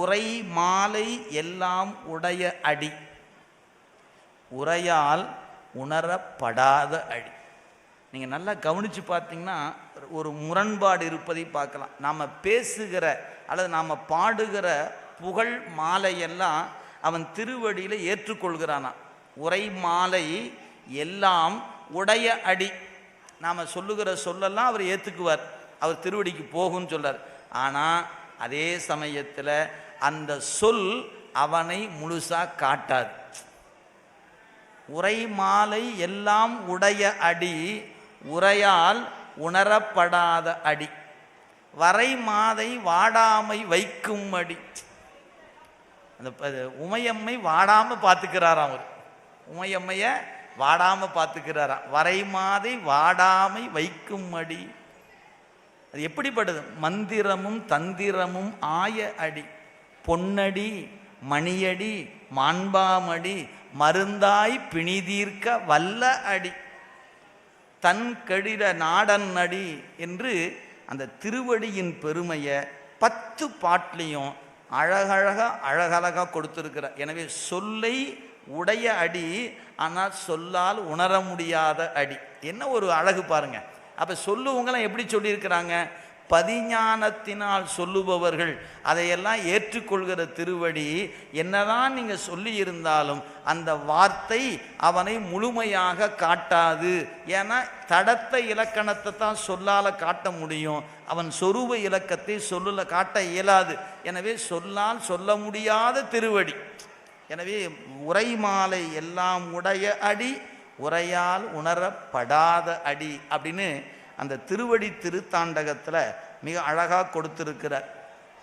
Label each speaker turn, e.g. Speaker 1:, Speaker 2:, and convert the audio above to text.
Speaker 1: உரை மாலை எல்லாம் உடைய அடி. உரையால் உணரப்படாத அடி. நீங்கள் நல்லா கவனித்து பார்த்தீங்கன்னா ஒரு முரண்பாடு இருப்பதை பார்க்கலாம். நாம் பேசுகிற அல்லது நாம் பாடுகிற புகழ் மாலையெல்லாம் அவன் திருவடியில் ஏற்றுக்கொள்கிறானா உரை மாலை எல்லாம் உடைய அடி. நாம் சொல்லுகிற சொல்லெல்லாம் அவர் ஏற்றுக்குவார் அவர் திருவடிக்கு போகும்னு சொல்கிறார் ஆனால் அதே சமயத்தில் அந்த சொல் அவனை முழுசாக காட்டாது. உரை மாலை எல்லாம் உடைய அடி உரையால் உணரப்படாத அடி. வரை மாதை வாடாமை வைக்கும் அடி. அந்த அது உமையம்மை வாடாமல் பார்த்துக்கிறாராம் அவர். உமையம்மைய வாடாமல் பார்த்துக்கிறாராம் வரை மாதை வாடாமை வைக்கும் அடி. அது எப்படிப்பட்டது? மந்திரமும் தந்திரமும் ஆய அடி பொன்னடி மணியடி மாண்பாமடி மருந்தாய் பிணிதீர்க்க வல்ல அடி தன் கடிர நாடன் அடி என்று அந்த திருவடியின் பெருமையை பத்து பாட்டிலையும் அழகழக அழகழகாக கொடுத்திருக்கிறார் எனவே சொல்லை உடைய அடி ஆனால் சொல்லால் உணர முடியாத அடி. என்ன ஒரு அழகு பாருங்க. அப்போ சொல்லுவங்களாம் எப்படி சொல்லியிருக்கிறாங்க? பதிஞானத்தினால் சொல்லுபவர்கள். அதையெல்லாம் ஏற்றுக்கொள்கிற திருவடி என்னதான் நீங்கள் சொல்லி இருந்தாலும் அந்த வார்த்தை அவனை முழுமையாக காட்டாது. ஏன்னா தடத்த இலக்கணத்தை தான் சொல்லால் காட்ட முடியும். அவன் சொரூப இலக்கத்தை சொல்லல காட்ட இயலாது. எனவே சொல்லால் சொல்ல முடியாத திருவடி. எனவே உரைமாலை எல்லாம் உடைய அடி உரையால் உணரப்படாத அடி அப்படின்னு அந்த திருவடி திருத்தாண்டகத்தில் மிக அழகாக கொடுத்துருக்கிறார்.